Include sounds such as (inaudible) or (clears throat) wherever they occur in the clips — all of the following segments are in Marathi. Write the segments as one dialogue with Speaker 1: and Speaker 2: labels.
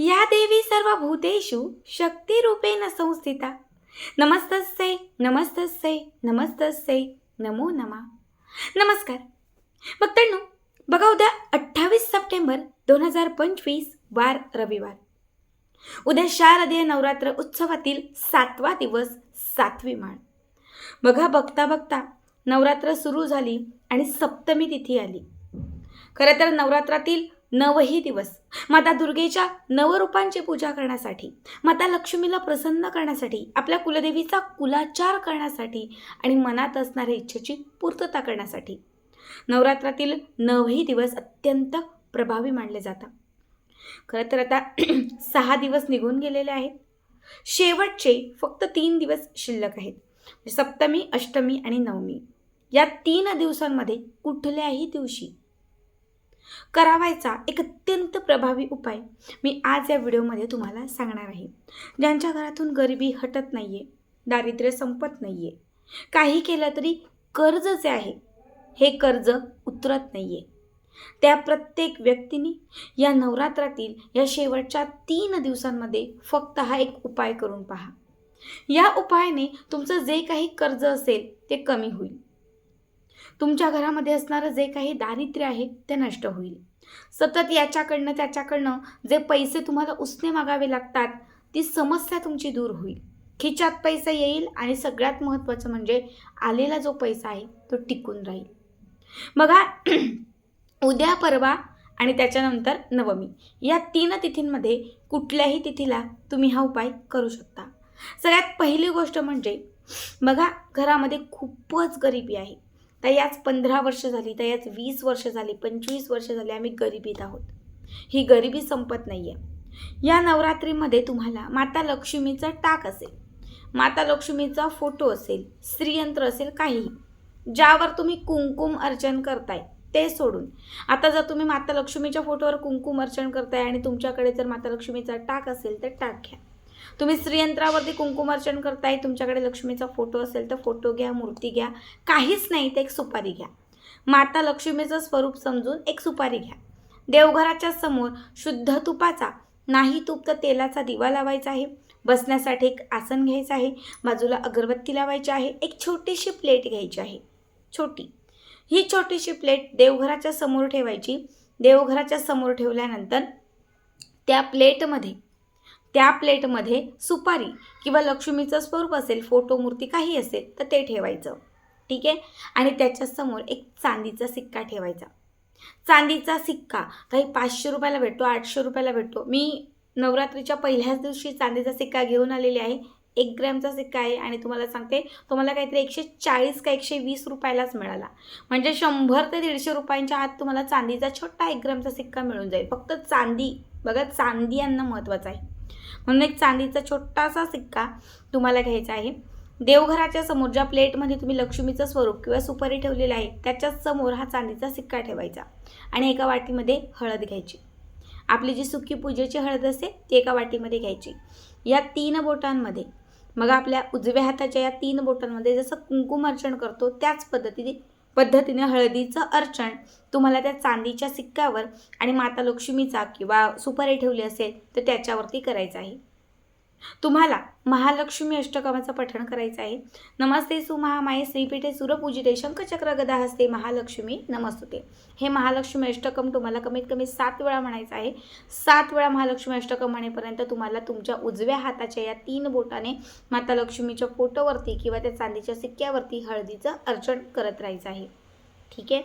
Speaker 1: या देवी सर्व भूतेषु शक्तिरूपेण संस्थिता. नमस्तस्य नमस्तस्य नमस्तस्यै नमो नमा. नमस्कार. भक्तांनो बघा उद्या अठ्ठावीस सप्टेंबर दोन हजार पंचवीस वार रविवार. उद्या शारदीय नवरात्र उत्सवातील सातवा दिवस सातवी माळ. बघा बघता बघता नवरात्र सुरू झाली आणि सप्तमी तिथी आली. खरं तर नवरात्रातील नवही दिवस. माता दुर्गेच्या नवरूपांची पूजा करण्यासाठी माता लक्ष्मीला प्रसन्न करण्यासाठी आपल्या कुलदेवीचा कुलाचार करण्यासाठी आणि मनात असणाऱ्या इच्छेची पूर्तता करण्यासाठी. नवरात्रातील नवही दिवस अत्यंत प्रभावी मानले जातात. खरं तर आता (clears throat) सहा दिवस निघून गेलेले आहेत. शेवटचे फक्त तीन दिवस शिल्लक आहेत. म्हणजे सप्तमी अष्टमी आणि नवमी. या तीन दिवसांमध्ये कुठल्याही दिवशी करावायचा एक अत्यंत प्रभावी उपाय मी आज या व्हिडिओमध्ये तुम्हाला सांगणार आहे. ज्यांच्या घरातून गरिबी हटत नाही आहे दारिद्र्य संपत नाही आहे काही केलं तरी कर्ज जे आहे हे कर्ज उतरत नाही आहे त्या प्रत्येक व्यक्तीने या नवरात्रातील या शेवटच्या तीन दिवसांमध्ये फक्त हा एक उपाय करून पहा. या उपायाने तुमचं जे काही कर्ज असेल ते कमी होईल. तुमच्या घरामध्ये असणारं जे काही दारिद्र्य आहे ते नष्ट होईल. सतत याच्याकडनं त्याच्याकडनं जे पैसे तुम्हाला उसने मागावे लागतात ती समस्या तुमची दूर होईल. खिच्यात पैसा येईल आणि सगळ्यात महत्त्वाचं म्हणजे आलेला जो पैसा आहे तो टिकून राहील. बघा (clears throat) उद्या परवा आणि त्याच्यानंतर नवमी या तीन तिथींमध्ये कुठल्याही तिथीला तुम्ही हा उपाय करू शकता. सगळ्यात पहिली गोष्ट म्हणजे बघा घरामध्ये खूपच गरिबी आहे. तयाच याच पंधरा वर्ष झाली तर याच वीस वर्ष झाली पंचवीस वर्ष झाली आम्ही गरिबीत आहोत. ही गरिबी संपत नाही आहे या नवरात्रीमध्ये तुम्हाला माता लक्ष्मीचा टाक असेल माता लक्ष्मीचा फोटो असेल स्त्रीयंत्र असेल काहीही. ज्यावर तुम्ही कुंकुम अर्चन करताय ते सोडून. आता जर तुम्ही माता लक्ष्मीच्या फोटोवर कुंकुम अर्चन करताय आणि तुमच्याकडे जर माता लक्ष्मीचा टाक असेल तर टाक घ्या. तुम्ही श्रीयंत्रावरती कुंकुमार्चन करताय तुमच्याकडे लक्ष्मीचा फोटो असेल तर फोटो घ्या मूर्ती घ्या काहीच नाही तर एक सुपारी घ्या. माता लक्ष्मीचं स्वरूप समजून एक सुपारी घ्या. देवघराच्या समोर शुद्ध तुपाचा नाही तूप तर तेलाचा दिवा लावायचा आहे. बसण्यासाठी एक आसन घ्यायचं आहे. बाजूला अगरबत्ती लावायची आहे. एक छोटीशी प्लेट घ्यायची आहे. छोटी. ही छोटीशी प्लेट देवघराच्या समोर ठेवायची. देवघराच्या समोर ठेवल्यानंतर त्या प्लेटमध्ये त्या प्लेटमध्ये सुपारी किंवा लक्ष्मीचं स्वरूप असेल फोटो मूर्ती काही असेल तर ते ठेवायचं. ठीक आहे? आणि त्याच्यासमोर एक चांदीचा सिक्का ठेवायचा. चांदीचा सिक्का काही पाचशे रुपयाला भेटतो आठशे रुपयाला भेटतो. मी नवरात्रीच्या पहिल्याच दिवशी चांदीचा सिक्का घेऊन आलेली आहे. एक ग्रॅमचा सिक्का आहे आणि तुम्हाला सांगते तुम्हाला काहीतरी एकशे चाळीस का एकशे वीस रुपयालाच मिळाला. म्हणजे शंभर ते दीडशे रुपयांच्या आत तुम्हाला चांदीचा छोटा एक ग्रॅमचा सिक्का मिळून जाईल. फक्त चांदी बघा चांदी यांना महत्त्वाचं आहे. म्हणून एक चांदीचा छोटासा सिक्का तुम्हाला घ्यायचा आहे. देवघराच्या समोर ज्या प्लेटमध्ये तुम्ही लक्ष्मीचं स्वरूप किंवा सुपारी ठेवलेलं आहे त्याच्याच समोर हा चांदीचा सिक्का ठेवायचा आणि एका वाटीमध्ये हळद घ्यायची. आपली जी सुकी पूजेची हळद असते ती एका वाटीमध्ये घ्यायची. या तीन बोटांमध्ये मग आपल्या उजव्या हाताच्या या तीन बोटांमध्ये जसं कुंकुम अर्चन करतो त्याच पद्धतीने पद्धतीने हळदीचं अर्चण तुम्हाला त्या चांदीच्या सिक्क्यावर आणि माता लक्ष्मीचा किंवा सुपारी ठेवली असेल तर त्याच्यावरती करायचं आहे. तुम्हाला महालक्ष्मी अष्टकमाचं पठण करायचं आहे. नमस्ते सुमहामाये श्रीपीठे सुरपूजिते शंखचक्र गदा हस्ते महालक्ष्मी नमस्तुते. हे महालक्ष्मी अष्टकम तुम्हाला कमीत कमी सात वेळा म्हणायचं आहे. सात वेळा महालक्ष्मी अष्टकम म्हणेपर्यंत तुम्हाला तुमच्या उजव्या हाताच्या या तीन बोटाने माता लक्ष्मीच्या फोटोवरती किंवा त्या चांदीच्या सिक्क्यावरती हळदीचं अर्चन करत राहायचं आहे. ठीक आहे?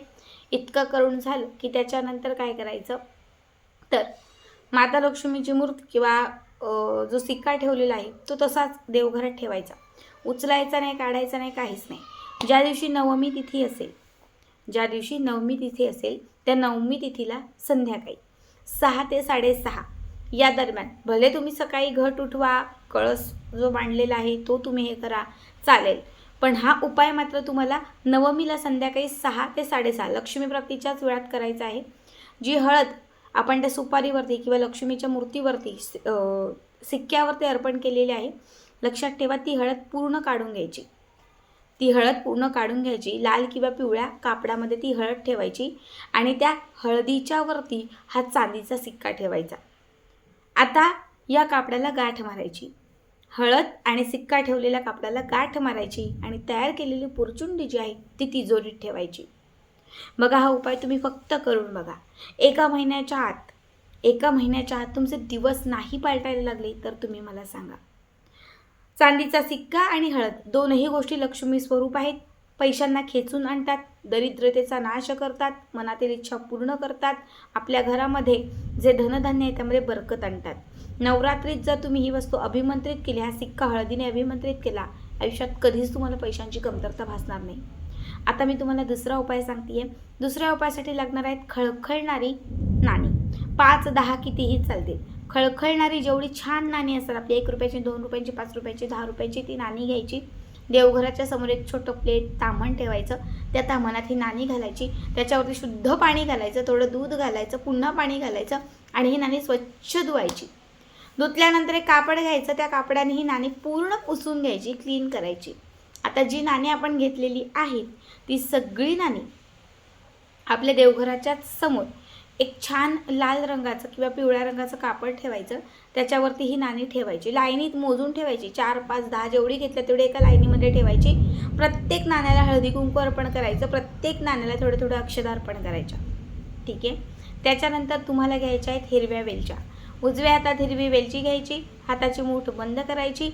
Speaker 1: इतकं करून झालं की त्याच्यानंतर काय करायचं? तर माता लक्ष्मीची मूर्ती किंवा जो सिक्का ठेवलेला आहे तो तसाच देवघरात ठेवायचा. उचलायचा नाही काढायचा नाही काहीच नाही. ज्या दिवशी नवमी तिथी असेल ज्या दिवशी नवमी तिथी असेल त्या नवमी तिथीला संध्याकाळी सहा ते साडेसहा या दरम्यान भले तुम्ही सकाळी घट उठवा कळस जो मांडलेला आहे तो तुम्ही हे करा चालेल. पण हा उपाय मात्र तुम्हाला नवमीला संध्याकाळी सहा ते साडेसहा लक्ष्मी प्राप्तीच्याच वेळात करायचा आहे. जी हळद आपण त्या सुपारीवरती किंवा लक्ष्मीच्या मूर्तीवरती सिक्क्यावरती अर्पण केलेली आहे लक्षात ठेवा ती हळद पूर्ण काढून घ्यायची. ती हळद पूर्ण काढून घ्यायची लाल किंवा पिवळ्या कापडामध्ये ती हळद ठेवायची आणि त्या हळदीच्या वरती हा चांदीचा सिक्का ठेवायचा. आता या कापडाला गाठ मारायची. हळद आणि सिक्का ठेवलेल्या कापडाला गाठ मारायची आणि तयार केलेली पुरचुंडी जी आहे ती तिजोरीत ठेवायची. बघा हा उपाय तुम्ही फक्त करून बघा. एका महिन्याच्या आत एका महिन्याच्या आत तुमचे दिवस नाही पालटायला लागले तर तुम्ही मला सांगा. चांदीचा सिक्का आणि हळद दोनही गोष्टी लक्ष्मी स्वरूप आहेत. पैशांना खेचून आणतात दरिद्रतेचा नाश करतात मनातील इच्छा पूर्ण करतात. आपल्या घरामध्ये जे धनधान्य आहे त्यामध्ये बरकत आणतात. नवरात्रीत जर तुम्ही ही वस्तू अभिमंत्रित केली हा सिक्का हळदीने अभिमंत्रित केला आयुष्यात कधीच तुम्हाला पैशांची कमतरता भासणार नाही. आता मी तुम्हाला दुसरा उपाय सांगतेय. दुसऱ्या उपायासाठी लागणार आहेत खळखळणारी नाणी. पाच दहा कितीही चालतील. खळखळणारी जेवढी छान नाणी असतात आपली एक रुपयाची दोन रुपयांची पाच रुपयाची दहा रुपयाची ती नाणी घ्यायची. देवघराच्या समोर एक छोटं प्लेट तामण ठेवायचं. त्या तामणात ही नाणी घालायची. त्याच्यावरती शुद्ध पाणी घालायचं थोडं दूध घालायचं पुन्हा पाणी घालायचं आणि ही नाणी स्वच्छ धुवायची. धुतल्यानंतर एक कापड घ्यायचं. त्या कापडाने ही नाणी पूर्ण पुसून घ्यायची क्लीन करायची. आता जी नाणी आपण घेतलेली आहेत ती सगळी नाणी आपल्या देवघराच्या समोर एक छान लाल रंगाचं किंवा पिवळ्या रंगाचं कापड ठेवायचं त्याच्यावरती ही नाणी ठेवायची. लाईनीत मोजून ठेवायची. चार पाच दहा जेवढी घेतल्या तेवढी एका लाईनीमध्ये ठेवायची. प्रत्येक नाण्याला हळदी कुंकू अर्पण करायचं. प्रत्येक नाण्याला थोडं थोडं अक्षदा अर्पण करायच्या ठीक आहे? त्याच्यानंतर तुम्हाला घ्यायच्या आहेत हिरव्या वेलच्या. उजव्या हातात हिरवी वेलची घ्यायची. हाताची मूठ बंद करायची.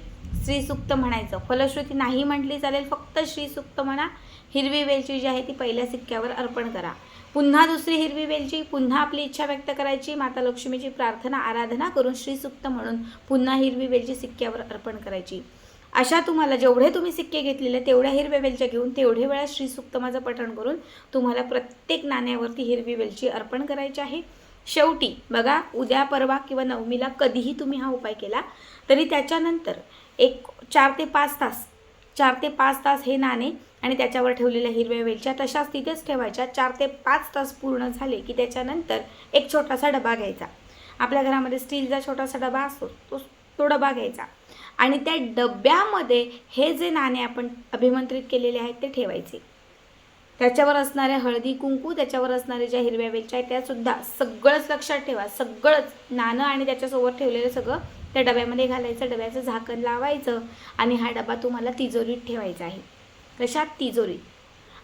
Speaker 1: श्रीसुक्त म्हणायचं. फलश्रुती नाही म्हटली चालेल फक्त श्रीसुक्त म्हणा. हिरवी वेलची जी आहे ती पहिल्या सिक्क्यावर अर्पण करा. पुन्हा दुसरी हिरवी वेलची पुन्हा आपली इच्छा व्यक्त करायची. माता लक्ष्मीची प्रार्थना आराधना करून श्रीसुक्त म्हणून पुन्हा हिरवी वेलची सिक्क्यावर अर्पण करायची. अशा तुम्हाला जेवढे तुम्ही सिक्के घेतलेले तेवढ्या हिरव्या वेलच्या घेऊन तेवढे वेळा श्रीसुक्त माझं पठण करून तुम्हाला प्रत्येक नाण्यावरती हिरवी वेलची अर्पण करायची आहे. शेवटी बघा उद्या परवा किंवा नवमीला कधीही तुम्ही हा उपाय केला तरी त्याच्यानंतर एक चार ते पाच तास. चार ते पाच तास हे नाणे आणि त्याच्यावर ठेवलेल्या हिरव्या वेलच्या तशाच तिथेच ठेवायच्या. चार ते पाच तास पूर्ण झाले की त्याच्यानंतर एक छोटासा डबा घ्यायचा. आपल्या घरामध्ये स्टीलचा छोटासा डबा असतो तो तो डबा घ्यायचा. आणि त्या डब्यामध्ये हे जे नाणे आपण अभिमंत्रित केलेले आहेत ते ठेवायचे. त्याच्यावर असणारे हळदी कुंकू त्याच्यावर असणारे ज्या हिरव्या वेलच्या आहेत त्यासुद्धा सगळंच लक्षात ठेवा. सगळंच नाणं आणि त्याच्यासोबत ठेवलेलं सगळं त्या डब्यामध्ये घालायचं डब्याचं झाकण लावायचं आणि हा डबा तुम्हाला तिजोरीत ठेवायचा आहे. कशात? तिजोरीत.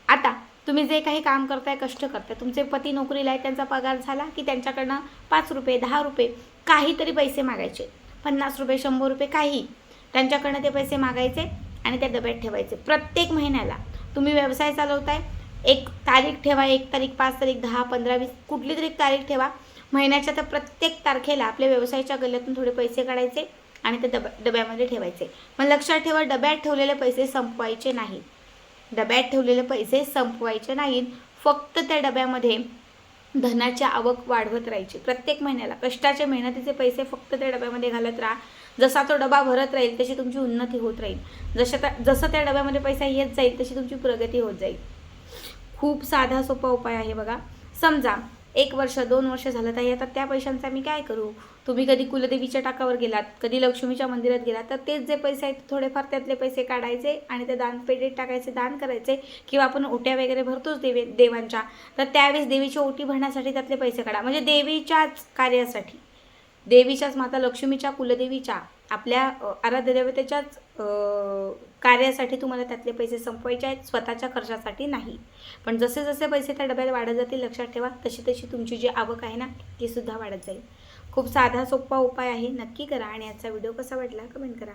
Speaker 1: आता तुम्ही जे काही काम करताय कष्ट करताय तुमचे पती नोकरीला आहे त्यांचा पगार झाला की त्यांच्याकडनं पाच रुपये दहा रुपये काहीतरी पैसे मागायचे. पन्नास रुपये शंभर रुपये काही. त्यांच्याकडनं ते पैसे मागायचे आणि त्या डब्यात ठेवायचे. प्रत्येक महिन्याला तुम्ही व्यवसाय चालवताय एक तारीख ठेवा एक तारीख पाच तारीख दहा पंधरा वीस कुठली तरी तारीख ठेवा महिन्याच्या तर प्रत्येक तारखेला आपल्या व्यवसायाच्या गल्ल्यातून थोडे पैसे काढायचे आणि ते डब डब्यामध्ये ठेवायचे. मग लक्षात ठेवा डब्यात ठेवलेले पैसे संपवायचे नाहीत. डब्यात ठेवलेले पैसे संपवायचे नाहीत. फक्त त्या डब्यामध्ये धनाची आवक वाढवत राहायची. प्रत्येक महिन्याला कष्टाचे मेहनतीचे पैसे फक्त त्या डब्यामध्ये घालत राहा. जसा तो डबा भरत राहील तशी तुमची उन्नती होत राहील. जशा त्या जसं त्या डब्यामध्ये पैसा येत जाईल तशी तुमची प्रगती होत जाईल. खूप साधा सोपा उपाय आहे बघा. समजा एक वर्ष दोन वर्ष झालं तर आता त्या पैशांचा मी काय करू? तुम्ही कधी कुलदेवीच्या टाकावर गेलात कधी लक्ष्मीच्या मंदिरात गेलात तर तेच जे पैसे आहेत थोडेफार त्यातले पैसे काढायचे आणि ते दानपेटीत टाकायचे दान करायचे किंवा आपण ओट्या वगैरे भरतोच देवी देवांच्या. तर त्यावेळेस देवीची ओटी भरण्यासाठी त्यातले पैसे काढा. म्हणजे देवीच्याच कार्यासाठी. देवीच्याच माता लक्ष्मीच्या कुलदेवीच्या आपल्या आराध्य देवतेच्याच कार्यासाठी तुम्हाला त्यातले पैसे संपवायचे आहेत स्वतःच्या खर्चासाठी नाही. पण जसे जसे पैसे त्या डब्यात वाढत जातील लक्षात ठेवा तशी तशी तुमची जी आवक आहे ना ती सुद्धा वाढत जाईल. खूप साधा सोपा उपाय आहे. नक्की करा आणि आजचा व्हिडिओ कसा वाटला कमेंट करा.